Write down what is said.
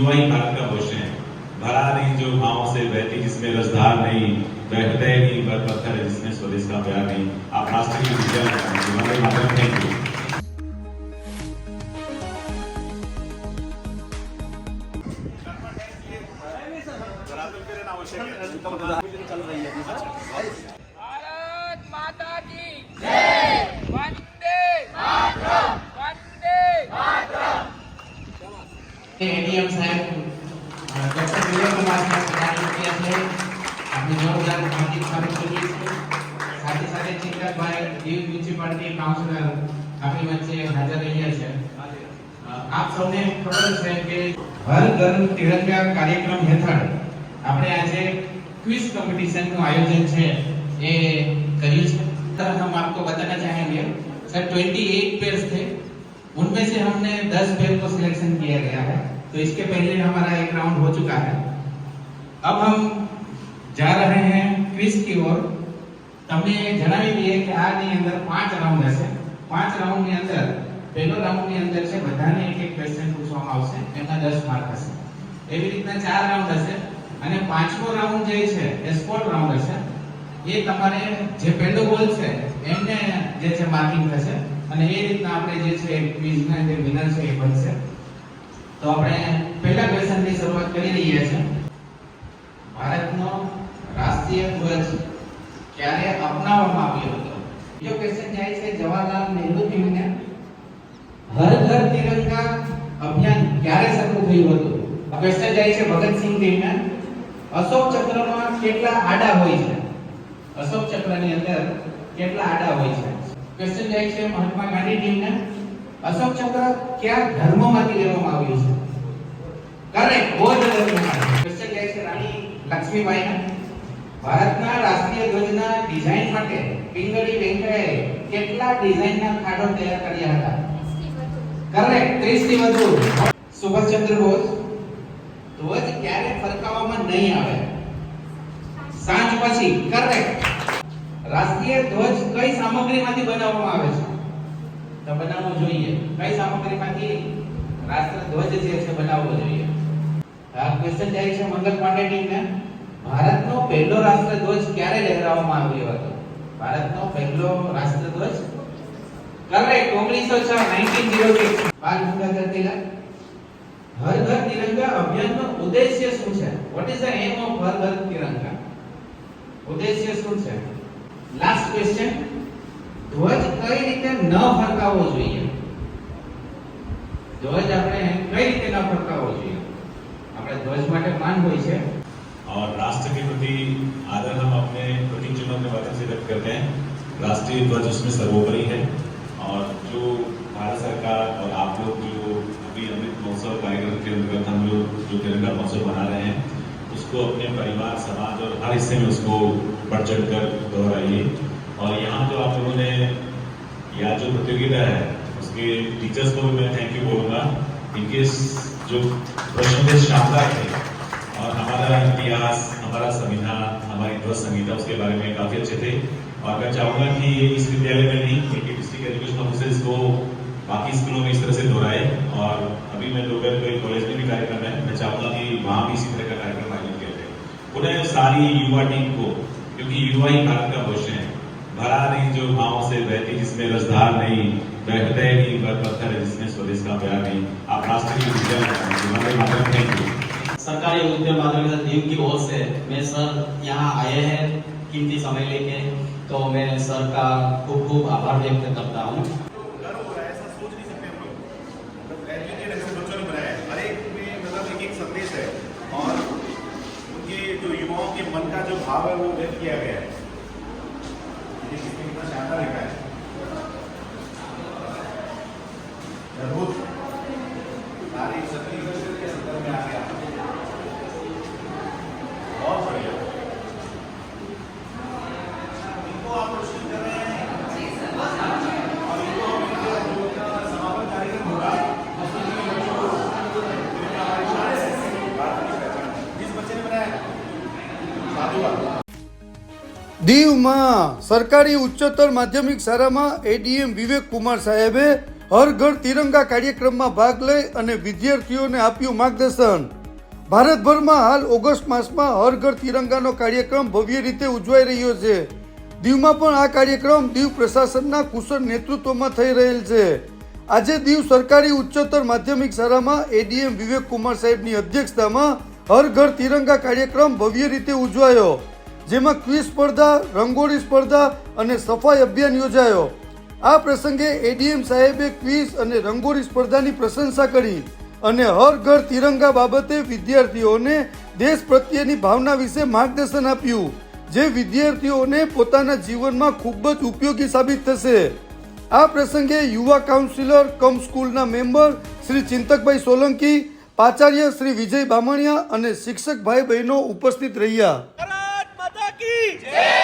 वही भारत का भविष्य है। भरा नहीं जो भावों से बहती जिसमें रसधार नहीं बहदय नहीं पर पत्थर है जिसमें स्वदेश का प्यार नहीं। आप राष्ट्र की तो थैंक यू। चल रही है। દીવ મ્યુનિસિપાલિટી કાઉન્સિલર આપણી વચ્ચે હાજર રહ્યા છે અ, આપ સૌને ખબર છે કે હર ઘર તિરંગા કાર્યક્રમ હેઠળ આપણે આજે ક્વિઝ कंपटीशन નું आयोजन છે એ કર્યું છે तर हम आपको बताना चाहेंगे सर 28 पेयर्स थे उनमें से हमने 10 पेयर को सिलेक्शन किया गया है तो इसके पहले हमारा एक राउंड हो चुका है अब हम जा रहे हैं क्विज की ओर તમને જણાવી દઈએ કે આની અંદર પાંચ રાઉન્ડ હશે. પાંચ રાઉન્ડની અંદર, પહેલો રાઉન્ડની અંદર છે, બધાને એક એક ક્વેશ્ચન પૂછવામાં આવશે, એમાં 10 માર્ક હશે. એવી રીતના ચાર રાઉન્ડ હશે. અને પાંચમો રાઉન્ડ જે છે, એ સ્પોર્ટ રાઉન્ડ હશે. એ તમારે જે પહેલો ગોલ છે, એમને જે છે માર્કિંગ થશે. અને એ રીતના આપણે જે છે ક્વિઝના જે વિનર છે, એ બનશે. તો આપણે પહેલા ક્વેશ્ચનની શરૂઆત કરી રહ્યા છીએ. ભારતનો રાષ્ટ્રીય ધ્વજ ક્યારે અપનાવવામાં આવ્યો હતો. બીજો ક્વેશ્ચન જાય છે, જવાહરલાલ નહેરુ ટીમને હર ઘર તિરંગા અભિયાન ક્યારે શરૂ થયું હતું? ક્વેશ્ચન જાય છે, ભગતસિંહ ટીમને અશોક ચક્રમાં કેટલા આડા હોય છે? અશોક ચક્રની અંદર કેટલા આડા હોય છે? ક્વેશ્ચન જાય છે, મહાત્મા ગાંધી ટીમને અશોક ચક્ર કયા ધર્મમાંથી લેવામાં આવ્યું છે? કરેક્ટ બૌદ્ધ ધર્મમાંથી. ક્વેશ્ચન જાય છે, રાણી લક્ષ્મીબાઈને. ભારતના રાષ્ટ્રીય ધ્વજના ડિઝાઇન માટે પિંગળી વેંકૈયાએ કેટલા ડિઝાઇનના ખાડો તૈયાર કર્યા હતા. કરેક્ટ 30 થી વધુ. સુભાષચંદ્ર બોઝ, ધ્વજ ક્યારે ફરકાવવામાં નહીં આવે? સાંજ પછી કરેક્ટ રાષ્ટ્રીય ધ્વજ કઈ સામગ્રીમાંથી બનાવવામાં આવે છે? તો બનાવવો જોઈએ. કઈ સામગ્રીમાંથી? રાષ્ટ્ર ધ્વજ જે છે, બનાવવો જોઈએ. આ ક્વેશ્ચન જાય છે મંગલ પાંડે ટીમને ભારતનો પહેલો રાષ્ટ્રધ્વજ ક્યારે લહેરાવવામાં આવ્યો હતો? ભારતનો પહેલો રાષ્ટ્રધ્વજ? કરેક્ટ 1906 1906 બાલ ગંગાધર તિલક હર ઘર તિરંગા અભિયાનનો ઉદ્દેશ્ય શું છે? What is the aim of Har Ghar Tiranga? ઉદ્દેશ્ય શું છે? લાસ્ટ ક્વેશ્ચન ધ્વજ કઈ રીતે ન ફરકાવવો જોઈએ? ધ્વજ આપણે કઈ રીતે ન ફરકાવવો જોઈએ? આપણે ધ્વજ માટે માન હોય છે. और राष्ट्र के प्रति आदर हम अपने प्रतीक चिन्हों के माध्यम से व्यक्त करते हैं। राष्ट्रीय ध्वज उसमें सर्वोपरि है और जो भारत सरकार और आप लोग जो अभी अमृत महोत्सव कार्यक्रम के अंतर्गत हम लोग जो तिरंगा महोत्सव मना रहे हैं, उसको अपने परिवार, समाज और हर हिस्से में उसको बढ़ चढ़ कर दोहराइए। और यहाँ जो आप लोगों ने या जो प्रतियोगिता है, उसके टीचर्स को भी मैं थैंक यू बोलूँगा। इनके जो प्रश्न शानदार थे। हमारा संविधान, हमारी ध्वज संहिता, उसके बारे में काफ़ी अच्छे थे। और मैं चाहूँगा कि ये इस विद्यालय में नहीं बल्कि डिस्ट्रिक्ट एजुकेशन ऑफिसर इसको बाकी स्कूलों में इस तरह से दोहराए। और अभी मैं दोपहर को एक कॉलेज में भी कार्यक्रम है। मैं चाहूँगा कि वहाँ भी इसी तरह का कार्यक्रम आयोजित किया जाए। पुनः सारी युवा टीम को, क्योंकि युवा ही भारत का भविष्य है भरा नहीं जो भावों से बहती जिसमें रसधार नहीं हृदय नहीं वह पत्थर है जिसमें स्वदेश का प्यार नहीं, आप राष्ट्र की विजय सरकारी उद्योग माध्यमिक टीम की ओर से मैं सर यहाँ आए हैं कितनी समय लेके तो मैं सर का खूब खूब आभार व्यक्त करता हूँ। मन का जो भाव है, वो व्यक्त किया गया है। ये कितना शानदार लिखा है દીવમાં સરકારી ઉચ્ચતર માધ્યમિક શાળામાં એડીએમ વિવેક કુમાર સાહેબે હર ઘર તિરંગા કાર્યક્રમમાં ભાગ લઈ અને વિદ્યાર્થીઓને આપ્યું માર્ગદર્શન. ભારતભરમાં હાલ ઓગસ્ટ માસમાં હર ઘર તિરંગાનો કાર્યક્રમ ભવ્ય રીતે ઉજવાઈ રહ્યો છે. દીવમાં પણ આ કાર્યક્રમ દીવ પ્રશાસનના કુશળ નેતૃત્વમાં થઈ રહેલ છે. આજે દીવ સરકારી ઉચ્ચતર માધ્યમિક શાળામાં એડીએમ વિવેક કુમાર સાહેબની અધ્યક્ષતામાં હર ઘર તિરંગા કાર્યક્રમ ભવ્ય રીતે ઉજવાયો. જેમાં ક્વિઝ સ્પર્ધા, રંગોળી સ્પર્ધા અને સફાઈ અભિયાન યોજાયો. આ પ્રસંગે એડીએમ સાહેબે ક્વિઝ અને રંગોળી સ્પર્ધાની પ્રશંસા કરી અને હર ઘર તિરંગા બાબતે વિદ્યાર્થીઓને દેશ પ્રત્યેની ભાવના વિશે માર્ગદર્શન આપ્યું, જે વિદ્યાર્થીઓને પોતાના જીવનમાં ખૂબ જ ઉપયોગી સાબિત થશે. આ પ્રસંગે યુવા કાઉન્સિલર, કમ સ્કૂલના મેમ્બર શ્રી ચિંતકભાઈ સોલંકી, પાચાર્ય શ્રી વિજય બામણિયા અને શિક્ષક ભાઈ બહેનો ઉપસ્થિત રહ્યા. की